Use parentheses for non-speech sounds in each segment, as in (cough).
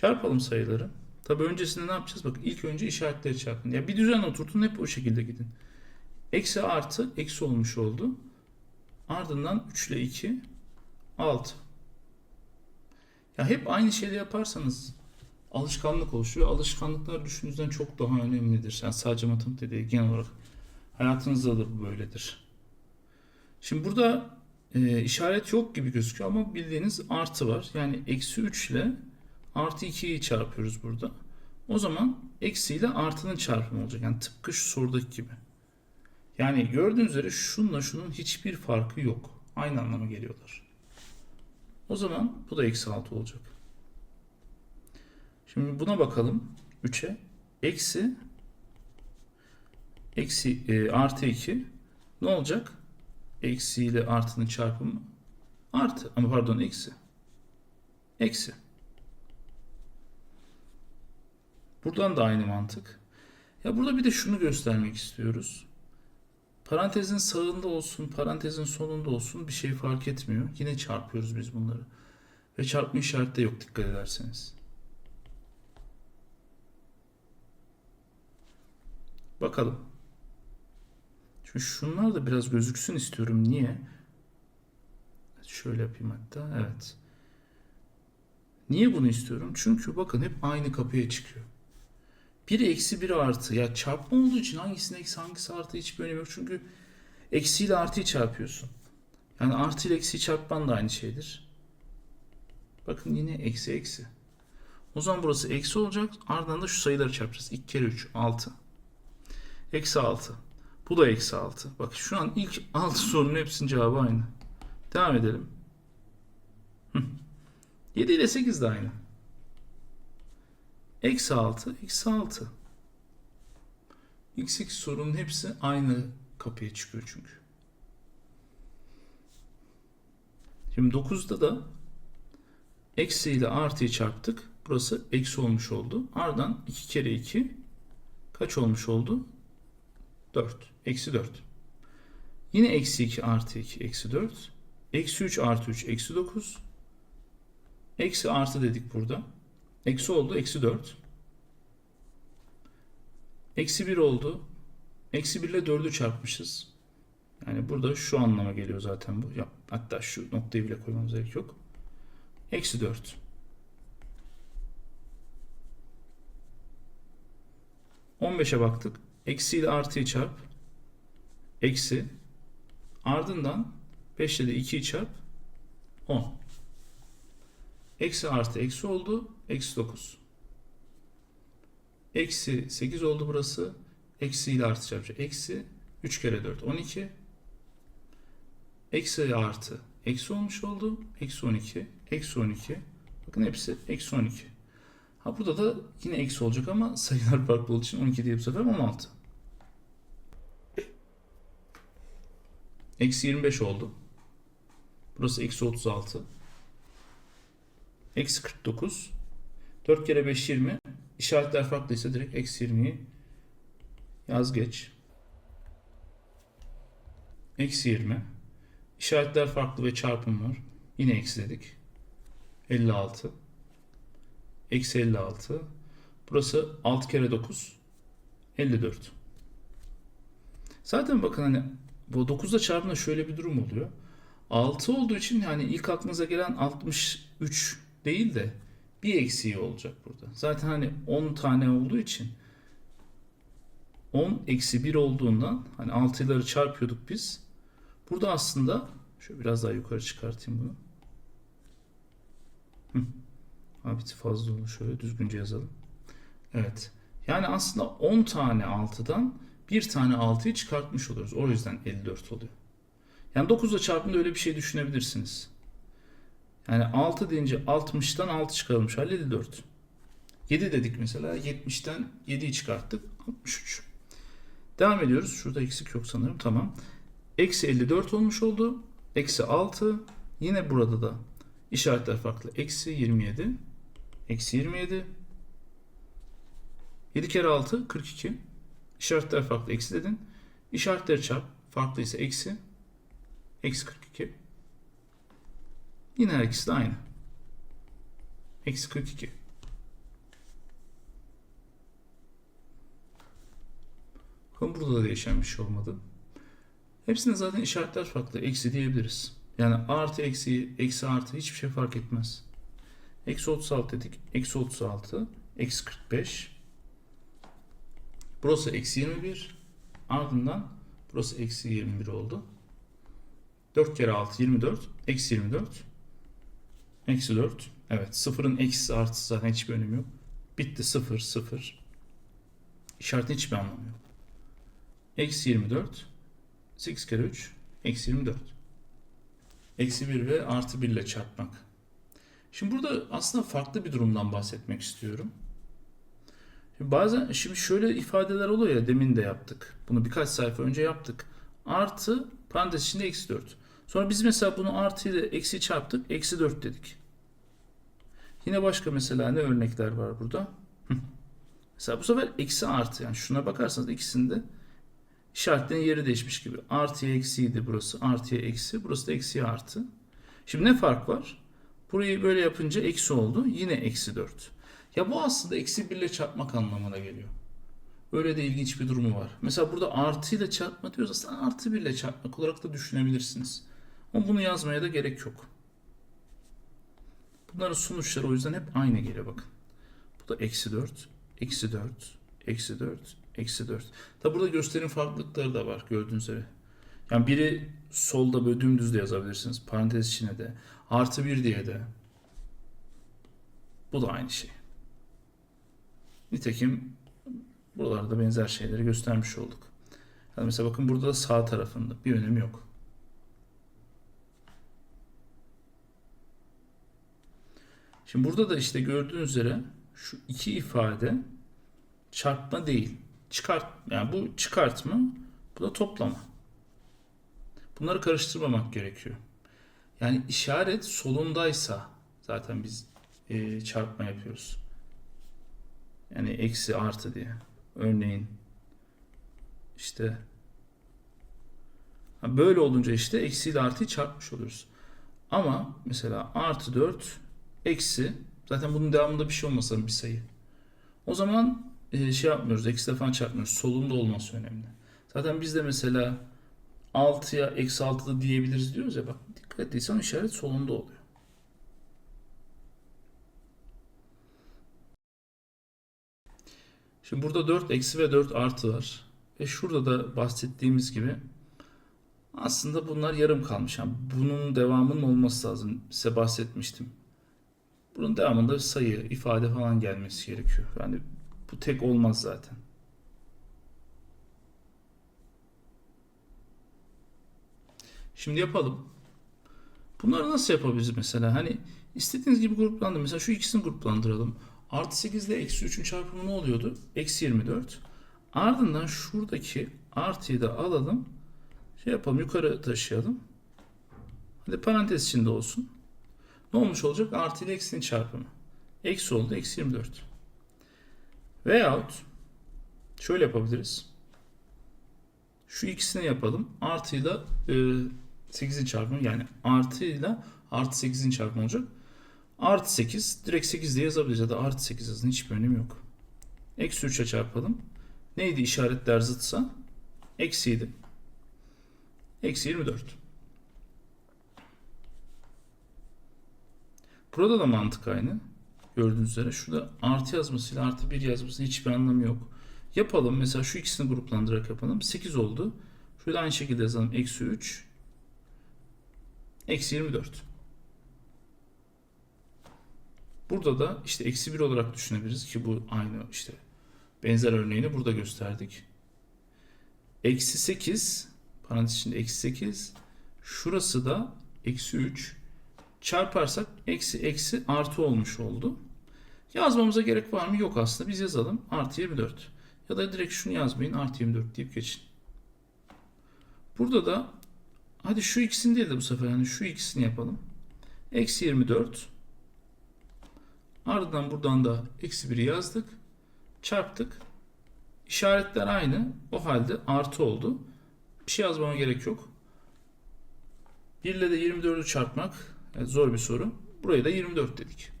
Çarpalım sayıları. Tabii öncesinde ne yapacağız? Bak ilk önce işaretleri çarpın. Ya bir düzen oturtun hep o şekilde gidin. Eksi artı eksi olmuş oldu. Ardından 3 ile 2 6. Ya hep aynı şeyi yaparsanız alışkanlık oluşuyor. Alışkanlıklar düşündüğünüzden çok daha önemlidir. Yani sadece matematik değil genel olarak hayatınızda da bu böyledir. Şimdi burada e, işaret yok gibi gözüküyor ama bildiğiniz artı var. Yani eksi 3 ile artı 2'yi çarpıyoruz burada. O zaman eksi ile artının çarpımı olacak. Yani tıpkı şu sorudaki gibi. Yani gördüğünüz üzere şunla şunun hiçbir farkı yok. Aynı anlama geliyorlar. O zaman bu da eksi 6 olacak. Şimdi buna bakalım. 3'e. Eksi eksi e, artı 2 ne olacak? Eksi ile artının çarpımı artı ama pardon eksi. Eksi. Buradan da aynı mantık. Ya burada bir de şunu göstermek istiyoruz. Parantezin sağında olsun, parantezin sonunda olsun bir şey fark etmiyor. Yine çarpıyoruz biz bunları. Ve çarpma işareti de yok dikkat ederseniz. Bakalım. Şimdi şunlar da biraz gözüksün istiyorum. Niye? Şöyle yapayım hatta. Evet. Niye bunu istiyorum? Çünkü bakın hep aynı kapıya çıkıyor. 1 eksi 1 artı. Ya çarpma olduğu için hangisinin eksi hangisi artı hiçbir önemi yok. Çünkü eksi ile artıyı çarpıyorsun. Yani artı ile eksiyi çarpman da aynı şeydir. Bakın yine eksi eksi. O zaman burası eksi olacak. Ardından da şu sayıları çarpacağız. 2 kere 3 6. Eksi 6. Bu da eksi 6. Bak şu an ilk 6 sorunun hepsinin cevabı aynı. Devam edelim. Hı. 7 ile 8 de aynı. Eksi 6, eksi 6. X2 sorunun hepsi aynı kapıya çıkıyor çünkü. Şimdi 9'da da eksi ile artıyı çarptık. Burası eksi olmuş oldu. Ardından 2 kere 2 kaç olmuş oldu? 4. Eksi 4. Yine eksi 2 artı 2 eksi 4. Eksi 3 artı 3 eksi 9. Eksi artı dedik burada. Eksi oldu. Eksi 4. Eksi 1 oldu. Eksi 1 ile 4'ü çarpmışız. Yani burada şu anlama geliyor zaten bu. Ya, hatta şu noktayı bile koymamız gerek yok. Eksi 4. ...15'e baktık. Eksi ile artıyı çarp. Eksi. Ardından 5 ile de 2'yi çarp. 10. Eksi artı eksi oldu. Eksi 9. Eksi 8 oldu burası. Eksi ile artı çarpacak. Eksi 3 kere 4 12. Eksi artı eksi olmuş oldu. Eksi 12. Eksi 12. Bakın hepsi eksi 12. Ha burada da yine eksi olacak ama sayılar farklı olduğu için 12 diye bu sefer 16. Eksi 25 oldu. Burası eksi 36. Eksi 49. 4 kere 5 20. İşaretler farklıysa direkt eksi 20'yi yaz geç. Eksi 20. İşaretler farklı ve çarpım var. Yine eksi dedik. 56. Eksi 56. Burası 6 kere 9. 54. Zaten bakın hani bu 9'da çarpımda şöyle bir durum oluyor. 6 olduğu için yani ilk aklınıza gelen 63 değil de bir eksiği olacak burada. Zaten hani 10 tane olduğu için 10 eksi 1 olduğundan hani 6'ları çarpıyorduk biz. Burada aslında şöyle biraz daha yukarı çıkartayım bunu. Hı. Abiti fazla oldu. Şöyle düzgünce yazalım. Evet. Yani aslında 10 tane 6'dan bir tane 6'yı çıkartmış oluyoruz. O yüzden 54 oluyor. Yani 9'la çarpımda öyle bir şey düşünebilirsiniz. Yani 6 deyince 60'tan 6 çıkarılmış hali 54. 7 dedik mesela 70'ten 7'yi çıkarttık 63. Devam ediyoruz. Şurada eksik yok sanırım. Tamam. Eksi 54 olmuş oldu. Eksi 6. Yine burada da işaretler farklı. Eksi 27. Eksi 27. 7 kere 6 42. İşaretler farklı. Eksi dedin. İşaretleri çarp. Farklıysa eksi. Eksi 42. Yine her ikisi de aynı. Eksi 42. Bakın burada da değişen bir şey olmadı. Hepsinde zaten işaretler farklı. Eksi diyebiliriz. Yani artı eksi, eksi artı hiçbir şey fark etmez. Eksi 36 dedik. Eksi 36. Eksi 45. Burası eksi 21. Ardından burası eksi 21 oldu. 4 kere 6 24. Eksi 24. Eksi 4. Evet sıfırın eksisi artısı zaten hiçbir önemi yok. Bitti 0 0. İşaretin hiçbir anlamı yok. Eksi 24. 8 kere 3. Eksi 24. Eksi 1 ve artı 1 ile çarpmak. Şimdi burada aslında farklı bir durumdan bahsetmek istiyorum. Şimdi bazen şimdi şöyle ifadeler oluyor ya demin de yaptık. Bunu birkaç sayfa önce yaptık. Artı parantez içinde eksi 4. Sonra biz mesela bunu artı ile eksi çarptık. Eksi 4 dedik. Yine başka mesela ne örnekler var burada? Mesela bu sefer eksi artı yani şuna bakarsanız ikisinde işaretlerin yeri değişmiş gibi. Artıya eksiydi burası. Artıya eksi. Burası da eksiye artı. Şimdi ne fark var? Burayı böyle yapınca eksi oldu. Yine eksi 4. Ya bu aslında eksi 1 ile çarpmak anlamına geliyor. Öyle de ilginç bir durumu var. Mesela burada artı ile çarpma diyoruz. Aslında artı 1 ile çarpmak olarak da düşünebilirsiniz. Ama bunu yazmaya da gerek yok. Bunların sonuçları o yüzden hep aynı geliyor bakın. Bu da eksi 4, eksi 4, eksi 4, eksi 4. Tabi burada gösterim farklılıkları da var gördüğünüz üzere. Yani biri solda böyle dümdüz de yazabilirsiniz. Parantez içine de. Artı 1 diye de. Bu da aynı şey. Nitekim buralarda benzer şeyleri göstermiş olduk. Yani mesela bakın burada da sağ tarafında bir önemi yok. Şimdi burada da işte gördüğünüz üzere şu iki ifade çarpma değil. Çıkart yani bu çıkartma, bu da toplama. Bunları karıştırmamak gerekiyor. Yani işaret solundaysa zaten biz e, çarpma yapıyoruz. Yani eksi artı diye. Örneğin işte böyle olunca işte eksi ile artıyı çarpmış oluyoruz. Ama mesela artı 4 eksi zaten bunun devamında bir şey olmasa bir sayı. O zaman e, şey yapmıyoruz. Eksi falan çarpmıyoruz. Solunda olması önemli. Zaten biz de mesela 6'ya eksi 6 da diyebiliriz diyoruz ya bak dikkat ettiysen işaret solunda oluyor. Şimdi burada 4 eksi ve 4 artı var. Ve şurada da bahsettiğimiz gibi aslında bunlar yarım kalmış. Yani bunun devamının olması lazım. Size bahsetmiştim. Bunun devamında sayı, ifade falan gelmesi gerekiyor. Yani bu tek olmaz zaten. Şimdi yapalım. Bunları nasıl yapabiliriz mesela? Hani istediğiniz gibi gruplandır. Mesela şu ikisini gruplandıralım. Artı 8 ile eksi 3'ün çarpımı ne oluyordu? Eksi 24. Ardından şuradaki artıyı da alalım. Şey yapalım yukarı taşıyalım. Hadi parantez içinde olsun. Ne olmuş olacak? Artı ile eksinin çarpımı. Eksi oldu. Eksi 24. Veyahut şöyle yapabiliriz. Şu ikisini yapalım. Artıyla e, 8'in çarpımı yani artıyla artı 8'in çarpımı olacak. Artı 8 direkt 8 diye yazabiliriz ya da artı 8 yazın hiçbir önemi yok. Eksi 3'e çarpalım. Neydi işaretler zıtsa? Eksiydi. Eksi 24. Burada da mantık aynı. Gördüğünüz üzere şurada artı yazmasıyla artı 1 yazmasının hiçbir anlamı yok. Yapalım. Mesela şu ikisini gruplandırarak yapalım. 8 oldu. Şurada aynı şekilde yazalım. Eksi 3. Eksi 24. Burada da işte eksi 1 olarak düşünebiliriz ki bu aynı işte benzer örneğini burada gösterdik. Eksi 8 parantez içinde eksi 8 şurası da eksi 3 çarparsak eksi eksi artı olmuş oldu. Yazmamıza gerek var mı? Yok aslında. Biz yazalım. Artı 24. Ya da direkt şunu yazmayın. Artı 24 deyip geçin. Burada da hadi şu ikisini değil de bu sefer hani şu ikisini yapalım. Eksi 24 Ardından buradan da eksi 1'i yazdık. Çarptık. İşaretler aynı. O halde artı oldu. Bir şey yazmama gerek yok. 1 ile de 24'ü çarpmak evet, zor bir soru. Buraya da 24 dedik.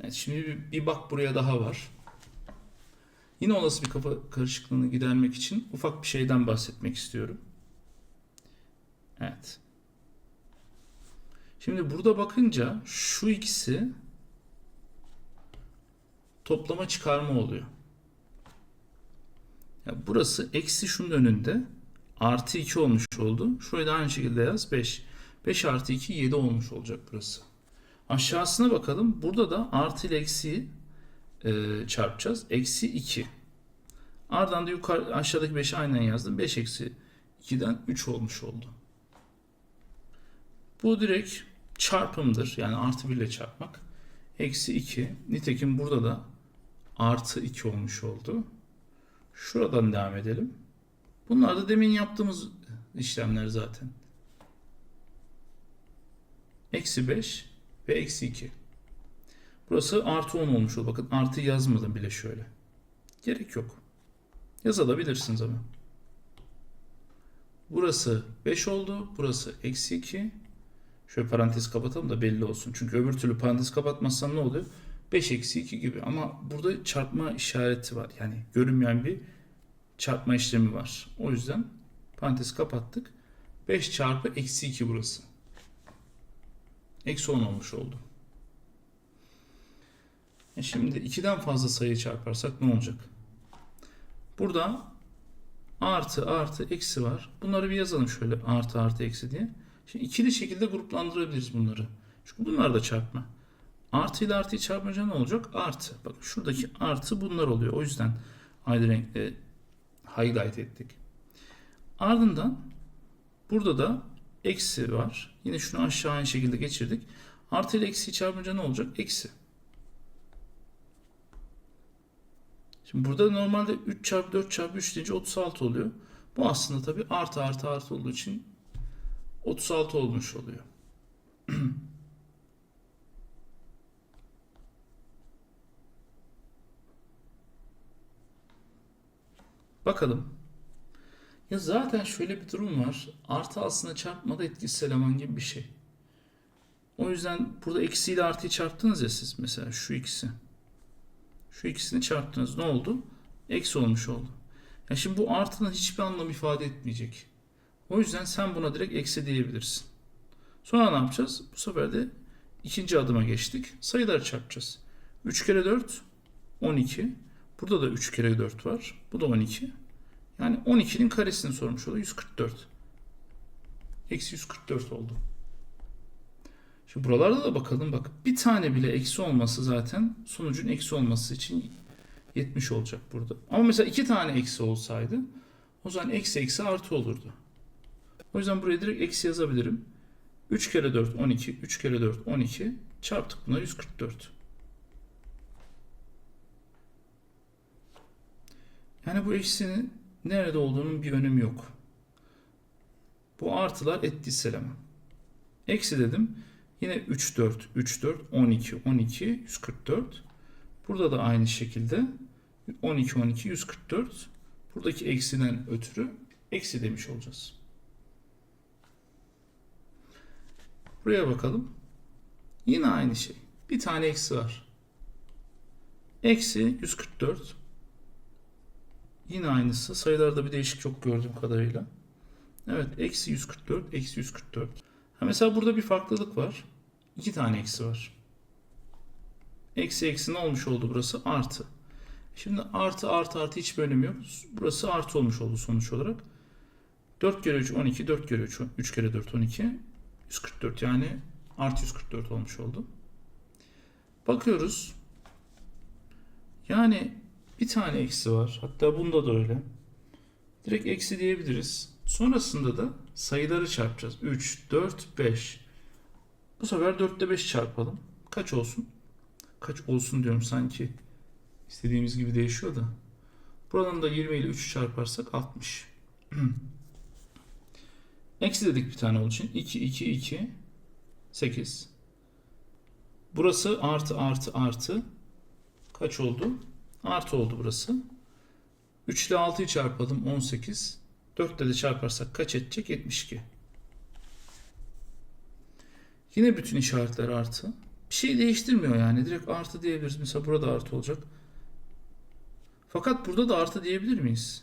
Evet, şimdi bir bak buraya daha var. Yine olası bir kafa karışıklığını gidermek için ufak bir şeyden bahsetmek istiyorum. Evet. Şimdi burada bakınca şu ikisi toplama çıkarma oluyor. Ya burası eksi şunun önünde artı 2 olmuş oldu. Şurayı da aynı şekilde yaz 5. 5 artı 2 7 olmuş olacak burası. Aşağısına bakalım. Burada da artı ile eksiyi e, çarpacağız. Eksi 2. Ardından da yukarı aşağıdaki 5'i aynen yazdım. 5 eksi 2'den 3 olmuş oldu. Bu direkt çarpımdır. Yani artı 1 ile çarpmak. Eksi 2. Nitekim burada da artı 2 olmuş oldu. Şuradan devam edelim. Bunlar da demin yaptığımız işlemler zaten. Eksi 5 ve eksi 2. Burası artı 10 olmuş oldu. Bakın artı yazmadım bile şöyle. Gerek yok. Yazabilirsiniz ama. Burası 5 oldu. Burası eksi 2. Şöyle parantez kapatalım da belli olsun. Çünkü öbür türlü parantez kapatmazsan ne oluyor? 5 eksi 2 gibi. Ama burada çarpma işareti var. Yani görünmeyen bir çarpma işlemi var. O yüzden parantez kapattık. 5 çarpı eksi 2 burası. Eksi 10 olmuş oldu. E şimdi 2'den fazla sayı çarparsak ne olacak? Burada artı artı eksi var. Bunları bir yazalım şöyle artı artı eksi diye. Şimdi ikili şekilde gruplandırabiliriz bunları. Çünkü bunlar da çarpma. Artı ile artıyı çarpınca ne olacak? Artı. Bak şuradaki artı bunlar oluyor. O yüzden ayrı renkle highlight ettik. Ardından burada da eksi var. Yine şunu aşağı aynı şekilde geçirdik. Artı ile eksiyi çarpınca ne olacak? Eksi. Şimdi burada normalde 3 çarpı 4 çarpı 3 deyince 36 oluyor. Bu aslında tabi artı artı artı olduğu için 36 olmuş oluyor. (clears throat) Bakalım. Ya zaten şöyle bir durum var. Artı aslında çarpmada etkisiz eleman gibi bir şey. O yüzden burada eksiyle artıyı çarptınız ya siz mesela şu ikisi. Şu ikisini çarptınız. Ne oldu? Eksi olmuş oldu. Ya şimdi bu artının hiçbir anlam ifade etmeyecek. O yüzden sen buna direkt eksi diyebilirsin. Sonra ne yapacağız? Bu sefer de ikinci adıma geçtik. Sayıları çarpacağız. 3 kere 4 12. Burada da 3 kere 4 var. Bu da 12. Yani 12'nin karesini sormuş oluyor. 144. Eksi 144 oldu. Şimdi buralarda da bakalım bak. Bir tane bile eksi olması zaten sonucun eksi olması için 70 olacak burada. Ama mesela iki tane eksi olsaydı o zaman eksi eksi artı olurdu. O yüzden buraya direkt eksi yazabilirim. 3 kere 4 12. 3 kere 4 12. Çarptık buna 144. Yani bu eksinin nerede olduğunun bir önemi yok. Bu artılar etkisiz eleman. Eksi dedim. Yine 3 4 3 4 12 12 144. Burada da aynı şekilde 12 12 144. Buradaki eksiden ötürü eksi demiş olacağız. Buraya bakalım. Yine aynı şey. Bir tane eksi var. Eksi 144. Yine aynısı. Sayılarda bir değişik yok gördüğüm kadarıyla. Evet. Eksi 144. Eksi 144. Ha mesela burada bir farklılık var. İki tane eksi var. Eksi eksi ne olmuş oldu burası? Artı. Şimdi artı artı artı hiçbir önemi yok. Burası artı olmuş oldu sonuç olarak. 4 kere 3 12. 4 kere 3 3 kere 4 12. 144 yani artı 144 olmuş oldu. Bakıyoruz. Yani bir tane eksi var. Hatta bunda da öyle. Direkt eksi diyebiliriz. Sonrasında da sayıları çarpacağız. 3, 4, 5. Bu sefer 4'te 5 çarpalım. Kaç olsun? Kaç olsun diyorum sanki. İstediğimiz gibi değişiyor da. Buradan da 20 ile 3 çarparsak 60. (clears throat) Eksi dedik bir tane olduğu için. 2, 2, 2, 8. Burası artı artı artı. Kaç oldu? Artı oldu burası. 3 ile 6'yı çarpalım 18. 4 ile de çarparsak kaç edecek? 72. Yine bütün işaretler artı. Bir şey değiştirmiyor yani. Direkt artı diyebiliriz. Mesela burada artı olacak. Fakat burada da artı diyebilir miyiz?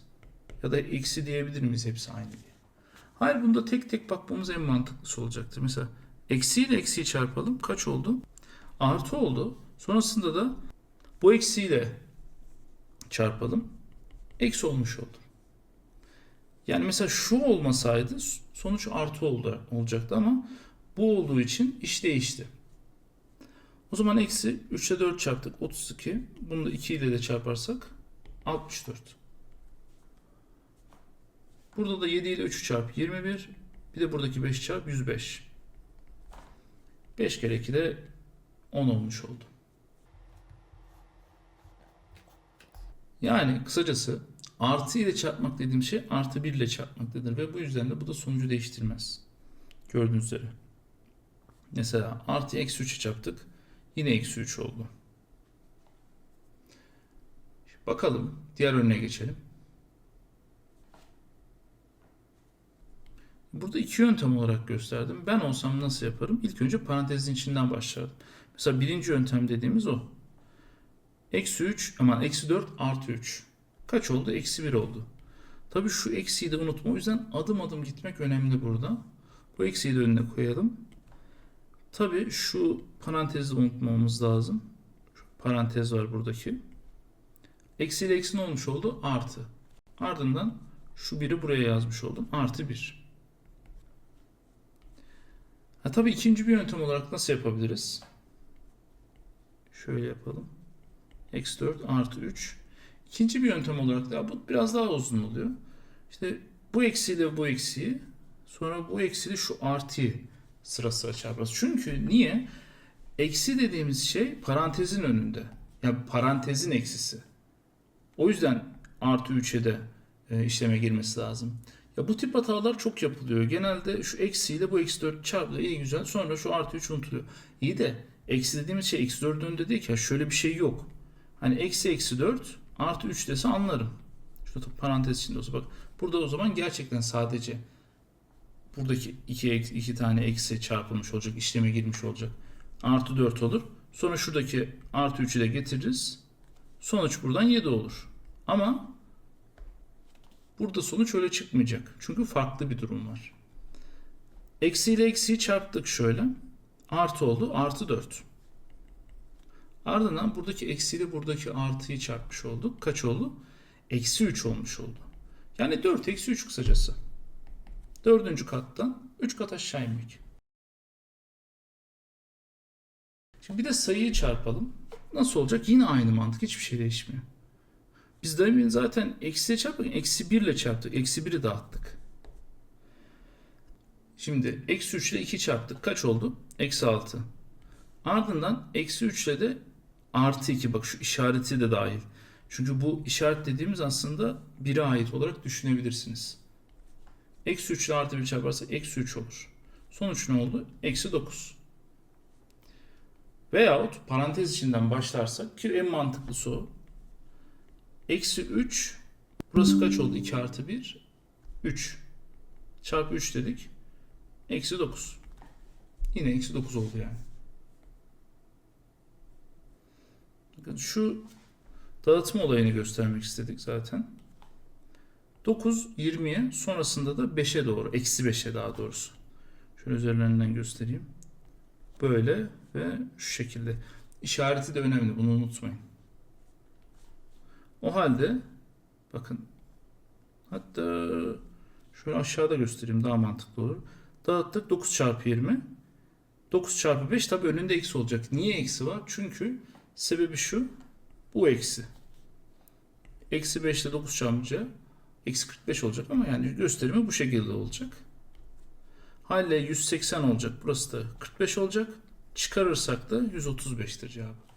Ya da eksi diyebilir miyiz hepsi aynı diye? Hayır bunda tek tek bakmamız en mantıklısı olacaktır. Mesela eksi ile eksiyi çarpalım. Kaç oldu? Artı oldu. Sonrasında da bu eksiyle çarpalım. Eksi olmuş oldu. Yani mesela şu olmasaydı sonuç artı oldu, olacaktı ama bu olduğu için iş değişti. O zaman eksi 3 ile 4 çarptık 32. Bunu da 2 ile de çarparsak 64. Burada da 7 ile 3'ü çarp 21. Bir de buradaki 5 çarp 105. 5 kere 2 de 10 olmuş oldu. Yani kısacası artı ile çarpmak dediğim şey artı 1 ile çarpmaktadır ve bu yüzden de bu da sonucu değiştirmez. Gördüğünüz üzere. Mesela artı eksi 3'e çarptık. Yine eksi 3 oldu. Bakalım diğer örneğe geçelim. Burada iki yöntem olarak gösterdim. Ben olsam nasıl yaparım? İlk önce parantezin içinden başlardım. Mesela birinci yöntem dediğimiz o. Eksi 3, aman eksi 4 artı 3. Kaç oldu? Eksi 1 oldu. Tabii şu eksiyi de unutma. O yüzden adım adım gitmek önemli burada. Bu eksiyi de önüne koyalım. Tabii şu parantezi unutmamamız lazım. Şu parantez var buradaki. Eksi ile eksi ne olmuş oldu? Artı. Ardından şu biri buraya yazmış oldum. Artı 1. Ha, tabii ikinci bir yöntem olarak nasıl yapabiliriz? Şöyle yapalım. Eksi 4 artı 3. İkinci bir yöntem olarak da bu biraz daha uzun oluyor. İşte bu eksiyle bu eksiyi sonra bu eksiyle şu artıyı sıra sıra çarparız. Çünkü niye? Eksi dediğimiz şey parantezin önünde. Yani parantezin eksisi. O yüzden artı 3'e de e, işleme girmesi lazım. Ya bu tip hatalar çok yapılıyor. Genelde şu eksiyle bu eksi 4 çarpılıyor. İyi güzel. Sonra şu artı 3 unutuluyor. İyi de eksi dediğimiz şey eksi 4'ün önünde değil ki. Ya şöyle bir şey yok. Hani eksi eksi 4 artı 3 dese anlarım. Şu parantez içinde olsa bak. Burada o zaman gerçekten sadece buradaki iki, iki tane eksi çarpılmış olacak. işleme girmiş olacak. Artı 4 olur. Sonra şuradaki artı 3'ü de getiririz. Sonuç buradan 7 olur. Ama burada sonuç öyle çıkmayacak. Çünkü farklı bir durum var. Eksi ile eksiyi çarptık şöyle. Artı oldu. Artı 4. Ardından buradaki eksi ile buradaki artıyı çarpmış olduk. Kaç oldu? Eksi 3 olmuş oldu. Yani 4 eksi 3 kısacası. Dördüncü kattan 3 kat aşağı inmek. Şimdi bir de sayıyı çarpalım. Nasıl olacak? Yine aynı mantık. Hiçbir şey değişmiyor. Biz demin zaten eksiye çarptık. Eksi 1 ile çarptık. Eksi 1'i dağıttık. Şimdi eksi 3 ile 2 çarptık. Kaç oldu? Eksi 6. Ardından eksi 3 ile de artı 2. Bak şu işareti de dahil. Çünkü bu işaret dediğimiz aslında 1'e ait olarak düşünebilirsiniz. Eksi 3 ile artı 1 çarparsak eksi 3 olur. Sonuç ne oldu? Eksi 9. Veyahut parantez içinden başlarsak ki en mantıklısı o. Eksi 3 burası kaç oldu? 2 artı 1 3 çarpı 3 dedik. Eksi 9. Yine eksi 9 oldu yani. Şu dağıtma olayını göstermek istedik zaten. 9 20'ye sonrasında da 5'e doğru. Eksi 5'e daha doğrusu. Şöyle üzerlerinden göstereyim. Böyle ve şu şekilde. İşareti de önemli. Bunu unutmayın. O halde bakın hatta şöyle aşağıda göstereyim daha mantıklı olur. Dağıttık 9 çarpı 20. 9 çarpı 5 tabi önünde eksi olacak. Niye eksi var? Çünkü sebebi şu. Bu eksi. Eksi 5 ile 9 çarpınca eksi 45 olacak ama yani gösterimi bu şekilde olacak. Haliyle 180 olacak. Burası da 45 olacak. Çıkarırsak da 135'tir cevabı.